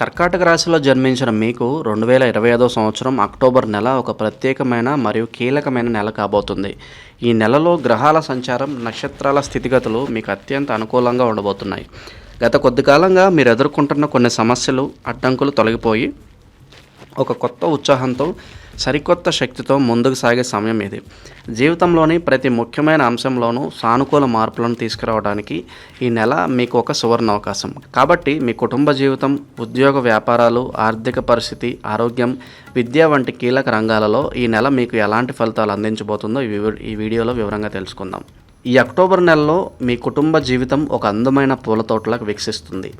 కర్కాటక రాశిలో జన్మించిన మీకు రెండు వేల ఇరవై ఐదో సంవత్సరం అక్టోబర్ నెల ఒక ప్రత్యేకమైన మరియు కీలకమైన నెల కాబోతుంది. ఈ నెలలో గ్రహాల సంచారం నక్షత్రాల స్థితిగతులు మీకు అత్యంత అనుకూలంగా ఉండబోతున్నాయి. గత కొద్ది కాలంగా మీరు ఎదుర్కొంటున్న కొన్ని సమస్యలు అడ్డంకులు తొలగిపోయి ఒక కొత్త ఉత్సాహంతో సరికొత్త శక్తితో ముందుకు సాగే సమయం ఇది. జీవితంలోని ప్రతి ముఖ్యమైన అంశంలోనూ సానుకూల మార్పులను తీసుకురావడానికి ఈ నెల మీకు ఒక సువర్ణ అవకాశం. కాబట్టి మీ కుటుంబ జీవితం ఉద్యోగ వ్యాపారాలు ఆర్థిక పరిస్థితి ఆరోగ్యం విద్య వంటి కీలక రంగాలలో ఈ నెల మీకు ఎలాంటి ఫలితాలు అందించబోతుందో ఈ ఈ వీడియోలో వివరంగా తెలుసుకుందాం. ఈ అక్టోబర్ నెలలో మీ కుటుంబ జీవితం ఒక అందమైన పూల తోటలకు వికసిస్తుంది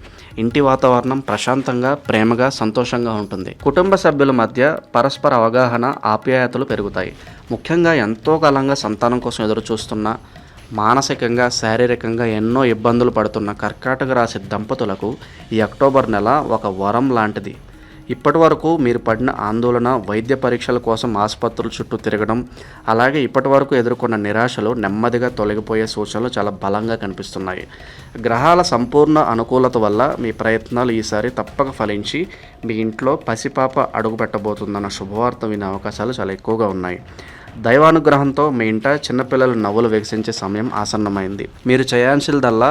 ఇంటి వాతావరణం ప్రశాంతంగా ప్రేమగా సంతోషంగా ఉంటుంది. కుటుంబ సభ్యుల మధ్య పరస్పర అవగాహన ఆప్యాయతలు పెరుగుతాయి. ముఖ్యంగా ఎంతో కాలంగా సంతానం కోసం ఎదురు చూస్తున్న మానసికంగా శారీరకంగా ఎన్నో ఇబ్బందులు పడుతున్న కర్కాటక రాశి దంపతులకు ఈ అక్టోబర్ నెల ఒక వరం లాంటిది. ఇప్పటి వరకు మీరు పడిన ఆందోళన వైద్య పరీక్షల కోసం ఆసుపత్రుల చుట్టూ తిరగడం అలాగే ఇప్పటి వరకు ఎదుర్కొన్న నిరాశలు నెమ్మదిగా తొలగిపోయే సూచనలు చాలా బలంగా కనిపిస్తున్నాయి. గ్రహాల సంపూర్ణ అనుకూలత వల్ల మీ ప్రయత్నాలు ఈసారి తప్పక ఫలించి మీ ఇంట్లో పసిపాప అడుగుపెట్టబోతుందన్న శుభవార్త వినే అవకాశాలు చాలా ఎక్కువగా ఉన్నాయి. దైవానుగ్రహంతో మీ ఇంట చిన్నపిల్లలు నవ్వులు వికసించే సమయం ఆసన్నమైంది. మీరు చేయాల్సిందల్లా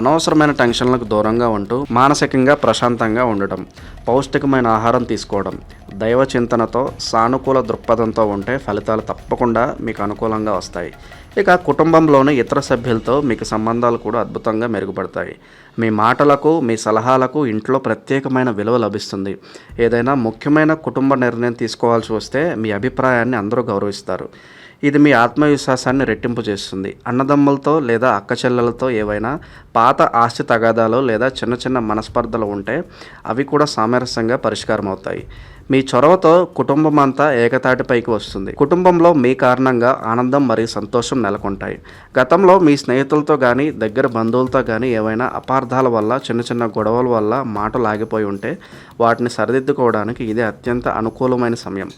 అనవసరమైన టెన్షన్లకు దూరంగా ఉంటూ మానసికంగా ప్రశాంతంగా ఉండటం పౌష్టికమైన ఆహారం తీసుకోవడం దైవ చింతనతో సానుకూల దృక్పథంతో ఉంటే ఫలితాలు తప్పకుండా మీకు అనుకూలంగా వస్తాయి. ఇక కుటుంబంలోని ఇతర సభ్యులతో మీకు సంబంధాలు కూడా అద్భుతంగా మెరుగుపడతాయి. మీ మాటలకు మీ సలహాలకు ఇంట్లో ప్రత్యేకమైన విలువ లభిస్తుంది. ఏదైనా ముఖ్యమైన కుటుంబ నిర్ణయం తీసుకోవాల్సి వస్తే మీ అభిప్రాయాన్ని అందరూ గౌరవిస్తారు. ఇది మీ ఆత్మవిశ్వాసాన్ని రెట్టింపు చేస్తుంది. అన్నదమ్ములతో లేదా అక్కచెల్లెలతో ఏవైనా పాత ఆస్తి తగాదాలు లేదా చిన్న చిన్న మనస్పర్ధలు ఉంటే అవి కూడా సామరస్యంగా పరిష్కారం అవుతాయి మీ చొరవతో కుటుంబం అంతా ఏకతాటిపైకి వస్తుంది. కుటుంబంలో మీ కారణంగా ఆనందం మరియు సంతోషం నెలకొంటాయి. గతంలో మీ స్నేహితులతో కానీ దగ్గర బంధువులతో కానీ ఏవైనా అపార్థాల వల్ల చిన్న చిన్న గొడవల వల్ల మాటలు ఆగిపోయి ఉంటే వాటిని సరిదిద్దుకోవడానికి ఇది అత్యంత అనుకూలమైన సమయం.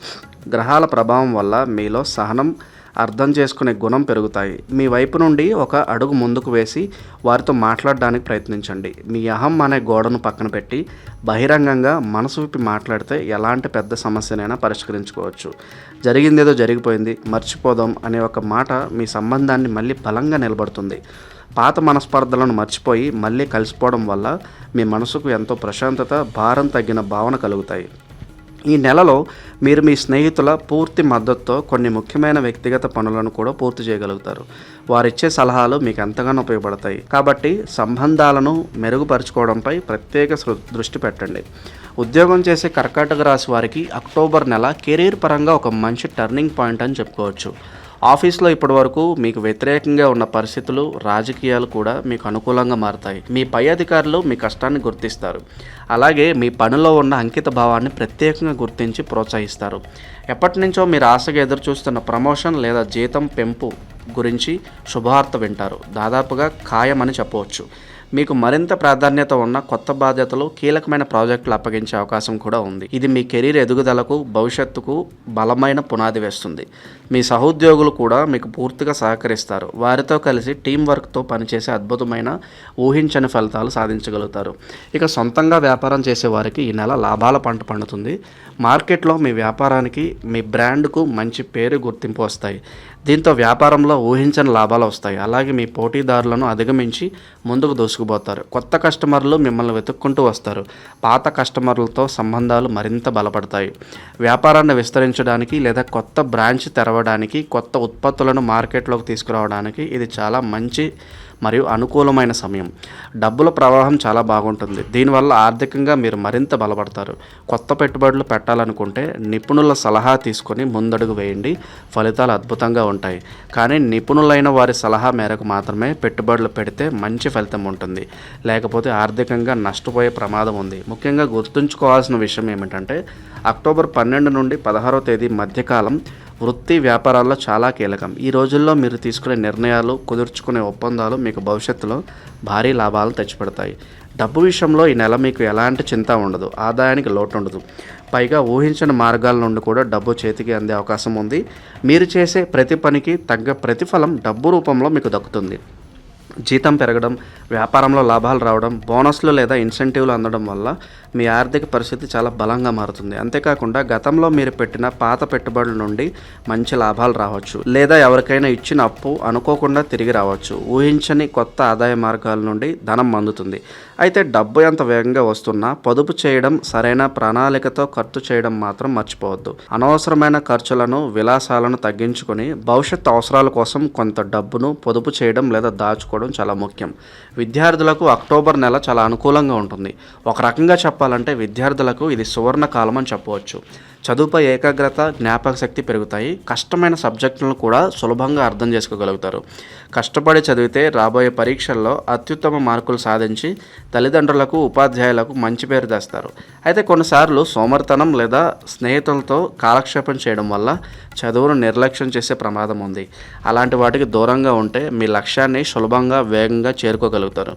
గ్రహాల ప్రభావం వల్ల మీలో సహనం అర్థం చేసుకునే గుణం పెరుగుతాయి. మీ వైపు నుండి ఒక అడుగు ముందుకు వేసి వారితో మాట్లాడడానికి ప్రయత్నించండి. మీ అహం అనే గోడను పక్కన పెట్టి బహిరంగంగా మనసు విప్పి మాట్లాడితే ఎలాంటి పెద్ద సమస్యనైనా పరిష్కరించుకోవచ్చు. జరిగిందేదో జరిగిపోయింది మర్చిపోదాం అనే ఒక మాట మీ సంబంధాన్ని మళ్ళీ బలంగా నిలబడుతుంది. పాత మనస్పర్ధలను మర్చిపోయి మళ్ళీ కలిసిపోవడం వల్ల మీ మనసుకు ఎంతో ప్రశాంతత భారం తగ్గిన భావన కలుగుతాయి. ఈ నెలలో మీరు మీ స్నేహితుల పూర్తి మద్దతుతో కొన్ని ముఖ్యమైన వ్యక్తిగత పనులను కూడా పూర్తి చేయగలుగుతారు. వారిచ్చే సలహాలు మీకు ఎంతగానో ఉపయోగపడతాయి. కాబట్టి సంబంధాలను మెరుగుపరుచుకోవడంపై ప్రత్యేక దృష్టి పెట్టండి. ఉద్యోగం చేసే కర్కాటక రాశి వారికి అక్టోబర్ నెల కెరీర్ పరంగా ఒక మంచి టర్నింగ్ పాయింట్ అని చెప్పుకోవచ్చు. ఆఫీస్లో ఇప్పటి వరకు మీకు వ్యతిరేకంగా ఉన్న పరిస్థితులు రాజకీయాలు కూడా మీకు అనుకూలంగా మారతాయి. మీ పై అధికారులు మీ కష్టాన్ని గుర్తిస్తారు. అలాగే మీ పనిలో ఉన్న అంకిత భావాన్ని ప్రత్యేకంగా గుర్తించి ప్రోత్సహిస్తారు. ఎప్పటి నుంచో మీరు ఆశగా ఎదురు చూస్తున్న ప్రమోషన్ లేదా జీతం పెంపు గురించి శుభవార్త వింటారు. దాదాపుగా ఖాయమని చెప్పవచ్చు. మీకు మరింత ప్రాధాన్యత ఉన్న కొత్త బాధ్యతలు కీలకమైన ప్రాజెక్టులు అప్పగించే అవకాశం కూడా ఉంది. ఇది మీ కెరీర్ ఎదుగుదలకు భవిష్యత్తుకు బలమైన పునాది వేస్తుంది. మీ సహోద్యోగులు కూడా మీకు పూర్తిగా సహకరిస్తారు. వారితో కలిసి టీం వర్క్తో పనిచేసే అద్భుతమైన ఊహించని ఫలితాలు సాధించగలుగుతారు. ఇక సొంతంగా వ్యాపారం చేసే వారికి ఈ నెల లాభాల పంట పండుతుంది. మార్కెట్లో మీ వ్యాపారానికి మీ బ్రాండ్కు మంచి పేరు గుర్తింపు వస్తాయి. దీంతో వ్యాపారంలో ఊహించని లాభాలు వస్తాయి. అలాగే మీ పోటీదారులను అధిగమించి ముందుకు దూసుకుపోతారు. కొత్త కస్టమర్లు మిమ్మల్ని వెతుక్కుంటూ వస్తారు. పాత కస్టమర్లతో సంబంధాలు మరింత బలపడతాయి. వ్యాపారాన్ని విస్తరించడానికి లేదా కొత్త బ్రాంచ్ తెరవడానికి కొత్త ఉత్పత్తులను మార్కెట్లోకి తీసుకురావడానికి ఇది చాలా మంచి మరియు అనుకూలమైన సమయం. డబ్బుల ప్రవాహం చాలా బాగుంటుంది. దీనివల్ల ఆర్థికంగా మీరు మరింత బలపడతారు. కొత్త పెట్టుబడులు పెట్టాలనుకుంటే నిపుణుల సలహా తీసుకొని ముందడుగు వేయండి. ఫలితాలు అద్భుతంగా ఉంటాయి. కానీ నిపుణులైన వారి సలహా మేరకు మాత్రమే పెట్టుబడులు పెడితే మంచి ఫలితం ఉంటుంది. లేకపోతే ఆర్థికంగా నష్టపోయే ప్రమాదం ఉంది. ముఖ్యంగా గుర్తుంచుకోవాల్సిన విషయం ఏమిటంటే అక్టోబర్ పన్నెండు నుండి పదహారో తేదీ మధ్యకాలం వృత్తి వ్యాపారాల్లో చాలా కీలకం. ఈ రోజుల్లో మీరు తీసుకునే నిర్ణయాలు కుదుర్చుకునే ఒప్పందాలు మీకు భవిష్యత్తులో భారీ లాభాలు తెచ్చిపెడతాయి. డబ్బు విషయంలో ఈ నెల మీకు ఎలాంటి చింత ఉండదు ఆదాయానికి లోటు ఉండదు. పైగా ఊహించని మార్గాల నుండి కూడా డబ్బు చేతికి అందే అవకాశం ఉంది. మీరు చేసే ప్రతి పనికి తగ్గ ప్రతిఫలం డబ్బు రూపంలో మీకు దక్కుతుంది. జీతం పెరగడం వ్యాపారంలో లాభాలు రావడం బోనస్లు లేదా ఇన్సెంటివ్లు అందడం వల్ల మీ ఆర్థిక పరిస్థితి చాలా బలంగా మారుతుంది. అంతేకాకుండా గతంలో మీరు పెట్టిన పాత పెట్టుబడుల నుండి మంచి లాభాలు రావచ్చు. లేదా ఎవరికైనా ఇచ్చిన అప్పు అనుకోకుండా తిరిగి రావచ్చు. ఊహించని కొత్త ఆదాయ మార్గాల నుండి ధనం అందుతుంది. అయితే డబ్బు ఎంత వేగంగా వస్తున్నా పొదుపు చేయడం సరైన ప్రణాళికతో ఖర్చు చేయడం మాత్రం మర్చిపోవద్దు. అనవసరమైన ఖర్చులను విలాసాలను తగ్గించుకొని భవిష్యత్ అవసరాల కోసం కొంత డబ్బును పొదుపు చేయడం లేదా దాచుకోవడం చాలా ముఖ్యం. విద్యార్థులకు అక్టోబర్ నెల చాలా అనుకూలంగా ఉంటుంది. ఒక రకంగా చెప్పాలంటే విద్యార్థులకు ఇది సువర్ణ కాలం అని చెప్పవచ్చు. చదువుపై ఏకాగ్రత జ్ఞాపక శక్తి పెరుగుతాయి. కష్టమైన సబ్జెక్టులను కూడా సులభంగా అర్థం చేసుకోగలుగుతారు. కష్టపడి చదివితే రాబోయే పరీక్షల్లో అత్యుత్తమ మార్కులు సాధించి తల్లిదండ్రులకు ఉపాధ్యాయులకు మంచి పేరు తెస్తారు. అయితే కొన్నిసార్లు సోమర్తనం లేదా స్నేహితులతో కాలక్షేపం చేయడం వల్ల చదువును నిర్లక్ష్యం చేసే ప్రమాదం ఉంది. అలాంటి వాటికి దూరంగా ఉంటే మీ లక్ష్యాన్ని సులభంగా వేగంగా చేరుకోగలుగుతారు.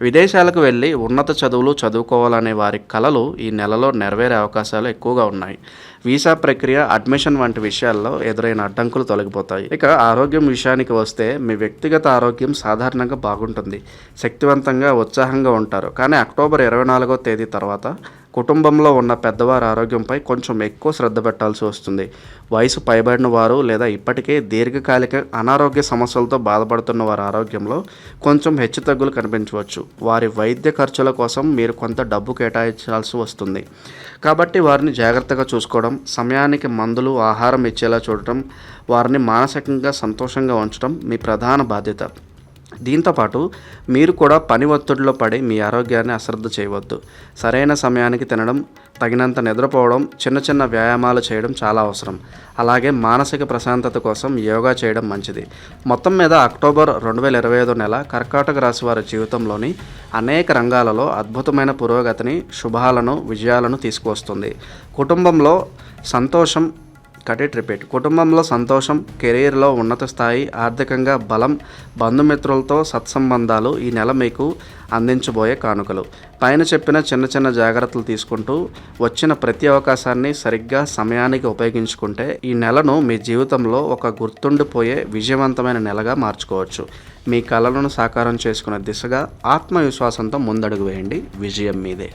విదేశాలకు వెళ్ళి ఉన్నత చదువులు చదువుకోవాలనే వారి కలలు ఈ నెలలో నెరవేరే అవకాశాలు ఎక్కువగా ఉన్నాయి. వీసా ప్రక్రియ అడ్మిషన్ వంటి విషయాల్లో ఎదురైన అడ్డంకులు తొలగిపోతాయి. ఇక ఆరోగ్యం విషయానికి వస్తే మీ వ్యక్తిగత ఆరోగ్యం సాధారణంగా బాగుంటుంది. శక్తివంతంగా ఉత్సాహంగా ఉంటారు. కానీ అక్టోబర్ ఇరవై నాలుగో తేదీ తర్వాత కుటుంబంలో ఉన్న పెద్దవారి ఆరోగ్యంపై కొంచెం ఎక్కువ శ్రద్ధ పెట్టాల్సి వస్తుంది. వయసు పైబడిన వారు లేదా ఇప్పటికే దీర్ఘకాలిక అనారోగ్య సమస్యలతో బాధపడుతున్న వారి ఆరోగ్యంలో కొంచెం హెచ్చుతగ్గులు కనిపించవచ్చు. వారి వైద్య ఖర్చుల కోసం మీరు కొంత డబ్బు కేటాయించాల్సి వస్తుంది. కాబట్టి వారిని జాగ్రత్తగా చూసుకోవడం సమయానికి మందులు ఆహారం ఇచ్చేలా చూడటం వారిని మానసికంగా సంతోషంగా ఉంచడం మీ ప్రధాన బాధ్యత. దీంతోపాటు మీరు కూడా పని ఒత్తిడిలో పడి మీ ఆరోగ్యాన్ని అశ్రద్ధ చేయవద్దు. సరైన సమయానికి తినడం తగినంత నిద్రపోవడం చిన్న చిన్న వ్యాయామాలు చేయడం చాలా అవసరం. అలాగే మానసిక ప్రశాంతత కోసం యోగా చేయడం మంచిది. మొత్తం మీద అక్టోబర్ రెండు వేల ఇరవై ఐదు నెల కర్కాటక రాశి వారి జీవితంలోని అనేక రంగాలలో అద్భుతమైన పురోగతిని శుభాలను విజయాలను తీసుకువస్తుంది. కుటుంబంలో సంతోషం కటెట్ రిపీట్ కుటుంబంలో సంతోషం కెరీర్లో ఉన్నత స్థాయి ఆర్థికంగా బలం బంధుమిత్రులతో సత్సంబంధాలు ఈ నెల మీకు అందించబోయే కానుకలు. పైన చెప్పిన చిన్న చిన్న జాగ్రత్తలు తీసుకుంటూ వచ్చిన ప్రతి అవకాశాన్ని సరిగ్గా సమయానికి ఉపయోగించుకుంటే ఈ నెలను మీ జీవితంలో ఒక గుర్తుండిపోయే విజయవంతమైన నెలగా మార్చుకోవచ్చు. మీ కళలను సాకారం చేసుకునే దిశగా ఆత్మవిశ్వాసంతో ముందడుగు వేయండి. విజయం మీదే.